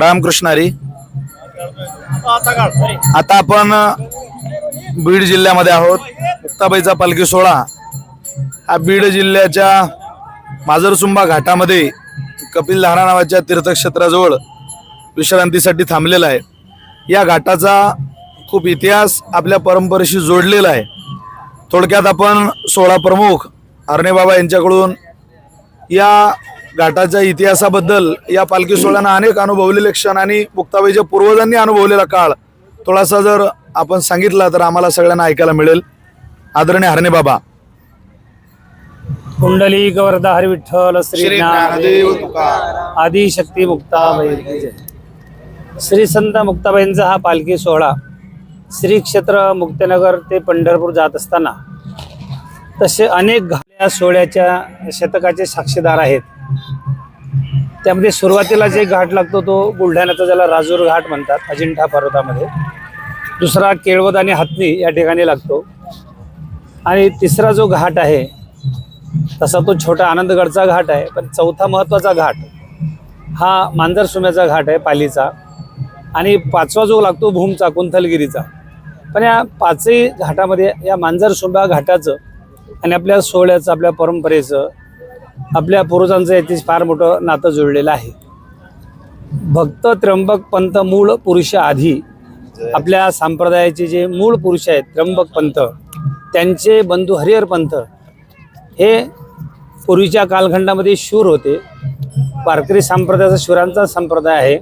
रामकृष्णारी आता आपण बीड जिल्ह्यामध्ये आहोत. मुक्ताबाईचा पालखी सोहळा. हा बीड जिल्ह्याच्या माजरसुंबा घाटामध्ये कपिलधारा नावाच्या तीर्थक्षेत्राजवळ विश्रांतीसाठी थांबलेला आहे. या घाटाचा खूप इतिहास आपल्या परंपरेशी जोडलेला आहे. थोडक्यात आपण सोहळा प्रमुख अर्णेबाबा यांच्याकडून या घाटाच्या इतिहासाबद्दल या पालखी सोहळ्यानं अनेक अनुभवलेले क्षण आणि मुक्ताबाईच्या पूर्वजांनी अनुभवलेला काळ थोडासा जर आपण सांगितला तर आम्हाला सगळ्यांना ऐकायला मिळेल. आदरणीय हरणे बाबा. कुंडली गवर्धा हरी विठ्ठल श्री ज्ञानदेव आदी शक्ती मुक्ताबाई. श्री संत मुक्ताबाईंचा हा पालखी सोहळा श्री क्षेत्र मुक्तनगर ते पंढरपूर जात असताना तसे अनेक घाट या सोहळ्याच्या शतकाचे साक्षीदार आहेत. त्यामध्ये सुरुवातीला जे घाट लागतो तो बुलढाण्याचा ज्याला राजूर घाट म्हणतात अजिंठा पर्वतामध्ये. दुसरा केळवद आणि हत्नी या ठिकाणी लागतो. आणि तिसरा जो घाट आहे तसा तो छोटा आनंदगडचा घाट आहे पण चौथा महत्त्वाचा घाट हा मांजर सुम्याचा घाट आहे पालीचा. आणि पाचवा जो लागतो भूमचा कुंथलगिरीचा. पण या पाचही घाटामध्ये या मांजरसुंबा घाटाचं आणि आपल्या सोहळ्याचं आपल्या परंपरेचं आपल्या पूर्वजांचं याच्याशी फार मोठं नातं जुळलेलं आहे. भक्त त्र्यंबक पंत मूळ पुरुष आधी आपल्या संप्रदायाचे जे मूळ पुरुष आहेत त्र्यंबक पंत त्यांचे बंधू हरिहर पंत हे पूर्वीच्या कालखंडामध्ये शूर होते. वारकरी संप्रदायाचा शूरांचा संप्रदाय आहे.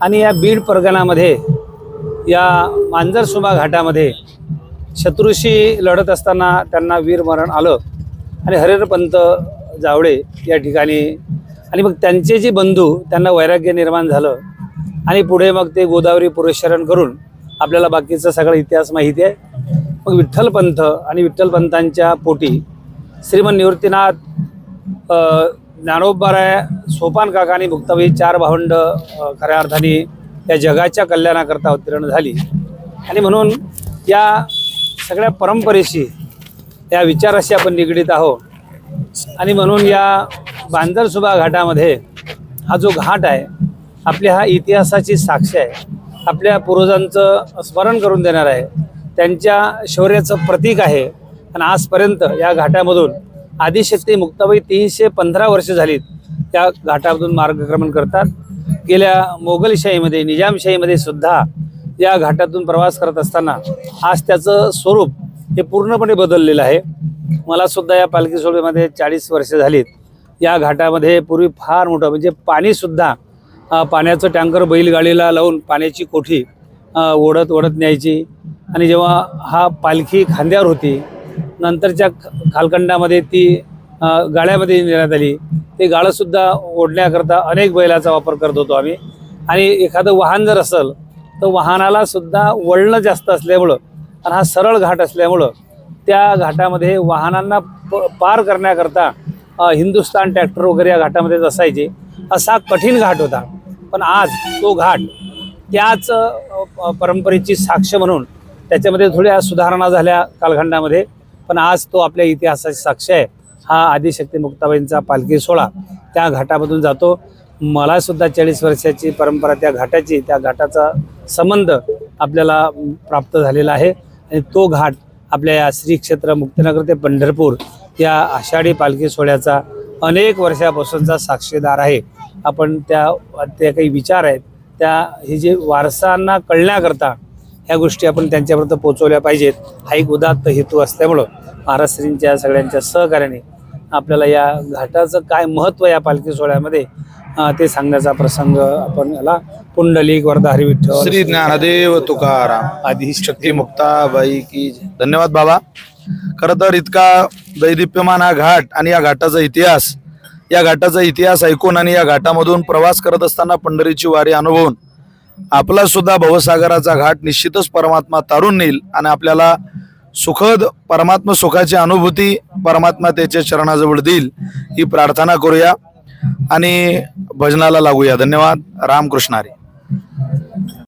आणि या बीड परगणामध्ये या मांजरसुबा घाटामध्ये शत्रूशी लढत असताना त्यांना वीरमरण आलं आणि हरिहरपंत जावळे या ठिकाणी. आणि मग त्यांचे जे बंधू त्यांना वैराग्य निर्माण झालं. आणि पुढे मग ते गोदावरी पुरस्करण करून आपल्याला बाकीचा सगळा इतिहास माहिती आहे. मग विठ्ठलपंथ आणि विठ्ठलपंतांच्या पोटी श्रीमन निवृत्तीनाथ अ, ज्ञानोबाराय सोपान काका आणि मुक्ताबाई चार भावंड खऱ्या अर्थाने या जगाच्या कल्याणाकरता अवतीर्ण झाली. आणि म्हणून या सगळ्या परंपरेशी या विचाराशी आपण निगडीत आहोत. आणि म्हणून या बांजरसुबा घाटामध्ये हा जो घाट आहे आपल्या हा इतिहासाची साक्ष आहे. आपल्या पूर्वजांचं स्मरण करून देणार आहे. त्यांच्या शौर्याचं प्रतीक आहे. आणि आजपर्यंत या घाटामधून आदिशक्ती मुक्ताबाई तीनशे पंधरा वर्ष झालीत त्या घाटामधून मार्गक्रमण करतात. गेल्या मोगलशाहीमध्ये निजामशाहीमध्ये सुद्धा या घाटातून प्रवास करत असताना आज त्याचं स्वरूप हे पूर्णपणे बदललेलं आहे. मला सुद्धा या पालखी सोहळ्यामध्ये चाळीस वर्ष झालीत. या घाटामध्ये पूर्वी फार मोठं म्हणजे पाणीसुद्धा पाण्याचं टँकर बैलगाडीला लावून पाण्याची कोठी ओढत ओढत न्यायची. आणि जेव्हा हा पालखी खांद्यावर होती नंतरच्या ख- ती गाळ्यामध्ये नेण्यात आली. ते गाळंसुद्धा ओढण्याकरता अनेक बैलाचा वापर करत होतो आम्ही. आणि एखादं वाहन जर असेल तर वाहनालासुद्धा वळणं जास्त असल्यामुळं आणि हा सरळ घाट असल्यामुळं त्या घाटामध्ये वाहनांना प पार करण्याकरता हिंदुस्तान ट्रॅक्टर वगैरे या घाटामध्येच असायचे. असा कठीण घाट होता. पण आज तो घाट त्याच परंपरेची साक्ष म्हणून त्याच्यामध्ये थोड्या सुधारणा झाल्या कालखंडामध्ये. पण आज तो आपल्या इतिहासाची साक्ष आहे. हा आदिशक्ती मुक्ताबाईंचा पालखी सोहळा त्या घाटामधून जातो. मलासुद्धा चाळीस वर्षाची परंपरा त्या घाटाची त्या घाटाचा संबंध आपल्याला प्राप्त झालेला आहे. आणि तो घाट आपल्या या श्री क्षेत्र मुक्तनगर ते पंढरपूर या आषाढी पालखी सोहळ्याचा अनेक वर्षापासूनचा साक्षीदार आहे. आपण त्या त्या काही विचार आहेत. त्या हे जे वारसांना कळण्याकरता ह्या गोष्टी आपण त्यांच्यापर्यंत पोहोचवल्या पाहिजेत. हा एक उदात्त हेतू असल्यामुळं महाराष्ट्रींच्या सगळ्यांच्या सहकार्याने आपल्याला या घाटाचं काय महत्त्व या पालखी सोहळ्यामध्ये ते सांगण्याचा प्रसंग आपण याला पुंडलिक वर्धा हरिविठ्ठल श्री ज्ञानदेव तुकाराम. आदी शक्ती मुक्ताबाई की जय. धन्यवाद बाबा. खर तर इतका दैदिप्यमान हा घाट आणि या घाटाचा इतिहास या घाटाचा इतिहास ऐकून आणि या घाटामधून प्रवास करत असताना पंढरीची वारी अनुभवून आपला सुद्धा भवसागराचा घाट निश्चितच परमात्मा तारून नेईल आणि आपल्याला सुखद परमात्मा सुखाची अनुभूती परमात्मा त्याच्या चरणाजवळ देईल ही प्रार्थना करूया. आणि भजनाला लागूया. धन्यवाद. रामकृष्णारी